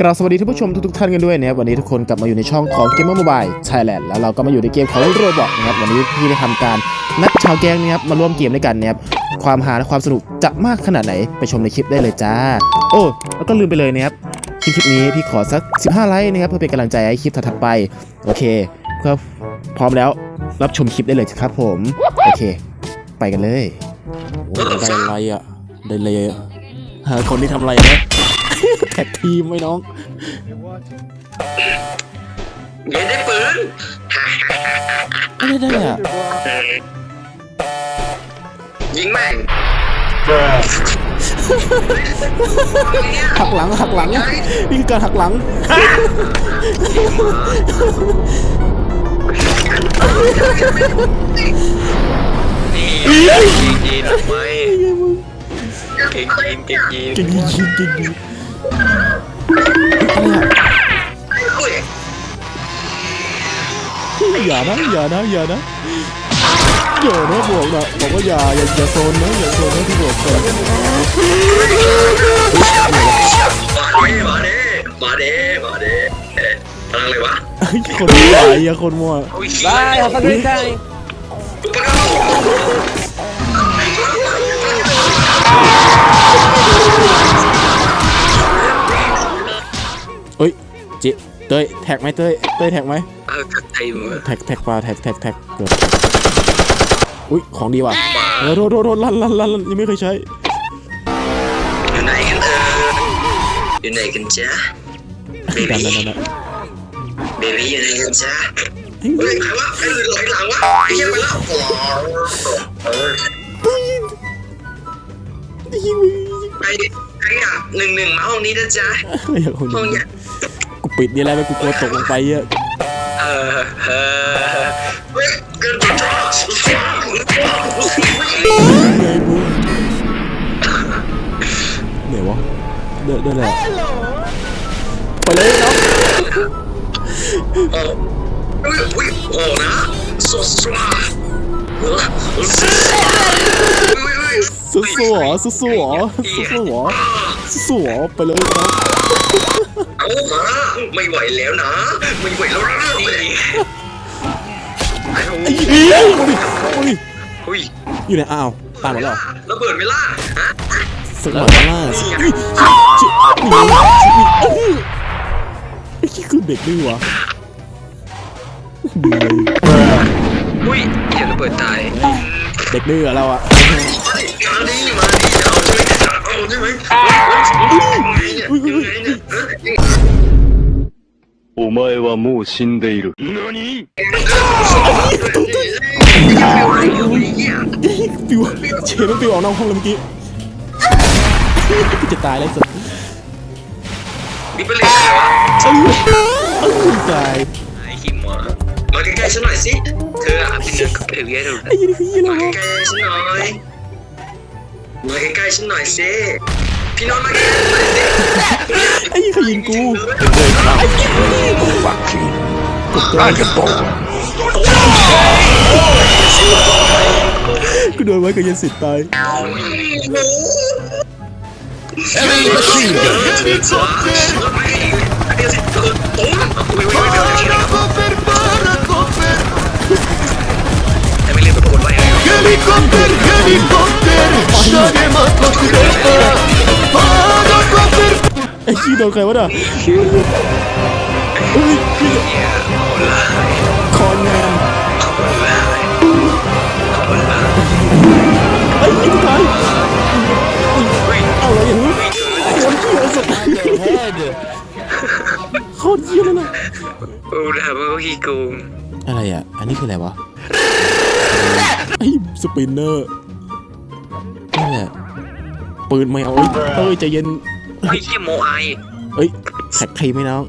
กราบสวัสดีท่านผู้ชมทุกๆท่านกันด้วยนะครับวันนี้ทุกคนกลับมาอยู่ในช่องของ Gamer Mobile Thailand แล้วเราก็มาอยู่ในเกมของโรบอกนะครับวันนี้พี่ได้ทำการนัดชาวแก๊งนะครับมาร่วมเกมด้วยกันนะครับความฮาและความสนุกจะมากขนาดไหนไปชมในคลิปได้เลยจ้า โอ้แล้วก็ลืมไปเลยนะครับคลิปคลิปนี้พี่ขอสัก 15 ไลค์นะครับเพื่อเป็นกำลังใจให้คลิปถัดไปโอเคเพื่อพร้อมแล้วรับชมคลิปได้เลยครับผมโอเค ไปกันเลยโอ้ได้อะไรอะได้เลยอะหาคนที่ทำอะไรนะ แท็กทีมไหมน้องเย็นได้ปืนไม่ได้อะยิงแม่งหักหลังหักหลังนี่คือการหักหลัง นี่เก่งยีนทำไมเก่งยีนเก่งยีนเก่งยิงเก่ง อะไรอะอย่านะอย่านะอย่านะอย่านะบอกนะบอกว่าอย่าอย่าอย่าโซนนะอย่าโซนนะที่บอกก่อนมาเด้มาเด้มาเด้มาเด้เอ๊ะพลังเลยวะไอ้คนใหญ่อะคนมั่วโอ้ยได้ขอสักนิดได้เอ้ยจิเต้ยแท็กไหมเต้ยเต้ยแท็กไหม เออไทยมือแท็กแท็กปลาแท็กแท็กแท็กเกิดอุ้ยของดีว่ะเออโทษโทษโทษลั่นลั่นลั่นลั่นยังไม่เคยใช้ อยู่ไหนกันเอออยู่ไหนกันจ๊ะเบดันบี้ดันดันเบบี้อยู่ไหนกันจ๊ะเฮ้ยเฮ้ยใครวะใครหลอยหลังวะไอ้เหี้ยไปแล้วเออยิงใครใครอะหนึ่งหนึ่งมาห้องนี้นะจ๊ะอย่าคนห้องนี้เนี้ยกูปิดนี่แล้วไปกูกลัวตกลงไปอะเออเออ เฮ้ยเกินไปจ้าไงมึงไหนวะเดินเดินแหละไปเลยเน้องโอ้อุ้ยอุ้ยโอ้นะสดสวาเอออุ้ยอุ้ยสู้สู้หรอสู้สู้หรอสู้สู้หรอสู้สู้หรอไปเลยน้อง เอามา ไม่ไหวแล้วนะ ไม่ไหวแล้วนะนี่ไอ้เหี้ยมาดิมาดิอุ้ยอยู่ไหนอ้าวตามหมดแล้วระเบิดเวลาฮะสักหน่อยมาล่าสินี่ชินี่ไอ้ขี้คือเด็กนี่วะดีเลยอุ้ยเดี๋ยวระเบิดตายเด็กดื้อเราอะมาดิมาดิมาดิเอาใช่ไหมเอาใช่ไหม お前はもう死んでいる。何 ปิวเชนมันปิวออกนอกห้องเลยเมื่อกี้จะตายแล้วสุด นี่เป็นเรื่องอะไรวะ เอ้ยเอ้ยตาย ไอ้คิมมามาใกล้ๆฉันหน่อยสิ เธออ่ะเป็นเด็กกับเพลย์ดู ไอ้ยี่นี่คือยี่อะไร มาว ะ ใกล้ๆฉันหน่อย มาใกล้ๆฉันหน่อยสิ พี่น้องมาใกล้ๆฉันหน่อยสิไอ้ยี่ขยิงกูกูโดนไว้กับยันสิทธิ์ตายไม่เรียกเไอ้ขี้โดนใครวะน่ะเฮ้ยขี้คอนแมนไอ้ยี่ตายเอาอะไรอย่างนี้คนขี้อะไรสักโคตรขี้เลยนะโอ้ด่าว่าขี้โกงอะไรอะ อันนี้คืออะไรวะ ไอ้สปินเนอร์นี่แหละปืนไม่เอาเอ้ยเอ้ยใจเย็น ไอ้ขี้โมไอ เอ้ยแท็กทีไหมน้อง